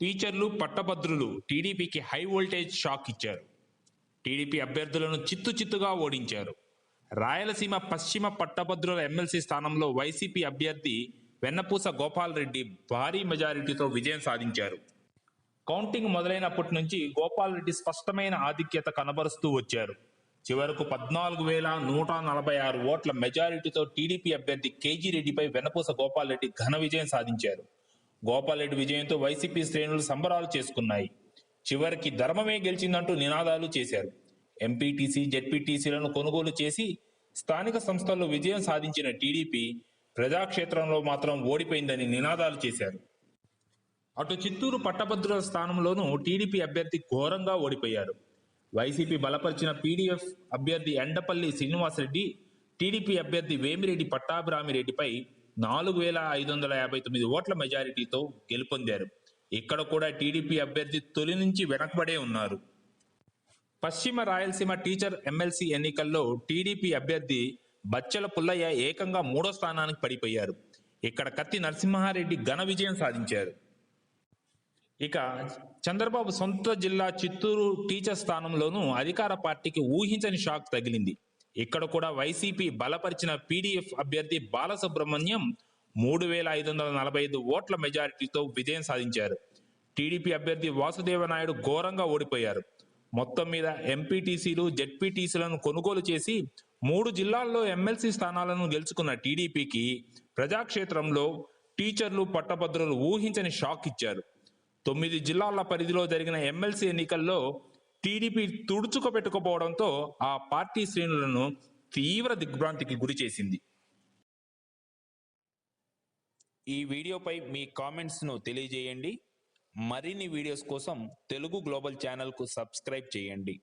టీచర్లు పట్టభద్రులు టీడీపీకి హై వోల్టేజ్ షాక్ ఇచ్చారు. టీడీపీ అభ్యర్థులను చిత్తు చిత్తుగా ఓడించారు. రాయలసీమ పశ్చిమ పట్టభద్రుల ఎమ్మెల్సీ స్థానంలో వైసీపీ అభ్యర్థి వెన్నపూస గోపాల్ రెడ్డి భారీ మెజారిటీతో విజయం సాధించారు. కౌంటింగ్ మొదలైనప్పటి నుంచి గోపాల్ రెడ్డి స్పష్టమైన ఆధిక్యత కనబరుస్తూ వచ్చారు. చివరకు పద్నాలుగు వేల నూట నలభై ఆరు ఓట్ల మెజారిటీతో టీడీపీ అభ్యర్థి కేజీ రెడ్డిపై వెన్నపూస గోపాల్ రెడ్డి ఘన విజయం సాధించారు. గోపాలరెడ్డి విజయంతో వైసీపీ శ్రేణులు సంబరాలు చేసుకున్నాయి. చివరికి ధర్మమే గెలిచిందంటూ నినాదాలు చేశారు. ఎంపీటీసీ జెడ్పీటీసీలను కొనుగోలు చేసి స్థానిక సంస్థల్లో విజయం సాధించిన టీడీపీ ప్రజాక్షేత్రంలో మాత్రం ఓడిపోయిందని నినాదాలు చేశారు. అటు చిత్తూరు పట్టభద్రుల స్థానంలోనూ టీడీపీ అభ్యర్థి ఘోరంగా ఓడిపోయారు. వైసీపీ బలపరిచిన పీడీఎఫ్ అభ్యర్థి ఎండపల్లి శ్రీనివాసరెడ్డి టీడీపీ అభ్యర్థి వేమిరెడ్డి పట్టాభిరామిరెడ్డిపై నాలుగు వేల ఐదు వందల యాభై తొమ్మిది ఓట్ల మెజారిటీతో గెలుపొందారు. ఇక్కడ కూడా టీడీపీ అభ్యర్థి తొలి నుంచి వెనకబడే ఉన్నారు. పశ్చిమ రాయలసీమ టీచర్ ఎమ్మెల్సీ ఎన్నికల్లో టీడీపీ అభ్యర్థి బచ్చల పుల్లయ్య ఏకంగా మూడో స్థానానికి పడిపోయారు. ఇక్కడ కత్తి నరసింహారెడ్డి ఘన విజయం సాధించారు. ఇక చంద్రబాబు సొంత జిల్లా చిత్తూరు టీచర్ స్థానంలోనూ అధికార పార్టీకి ఊహించని షాక్ తగిలింది. ఇక్కడ కూడా వైసీపీ బలపరిచిన పీడీఎఫ్ అభ్యర్థి బాలసుబ్రహ్మణ్యం మూడు వేల ఐదు వందల నలభై ఐదు ఓట్ల మెజారిటీతో విజయం సాధించారు. టీడీపీ అభ్యర్థి వాసుదేవ నాయుడు ఘోరంగా ఓడిపోయారు. మొత్తం మీద ఎంపీటీసీలు జెడ్పీటీసీలను కొనుగోలు చేసి మూడు జిల్లాల్లో ఎమ్మెల్సీ స్థానాలను గెలుచుకున్న టీడీపీకి ప్రజాక్షేత్రంలో టీచర్లు పట్టభద్రులు ఊహించని షాక్ ఇచ్చారు. తొమ్మిది జిల్లాల పరిధిలో జరిగిన ఎమ్మెల్సీ ఎన్నికల్లో టీడీపీ తుడుచుకోబెట్టుకోపోవడంతో ఆ పార్టీ శ్రేణులను తీవ్ర దిగ్భ్రాంతికి గురి చేసింది. ఈ వీడియోపై మీ కామెంట్స్ను తెలియజేయండి. మరిన్ని వీడియోస్ కోసం తెలుగు గ్లోబల్ ఛానల్కు సబ్స్క్రైబ్ చేయండి.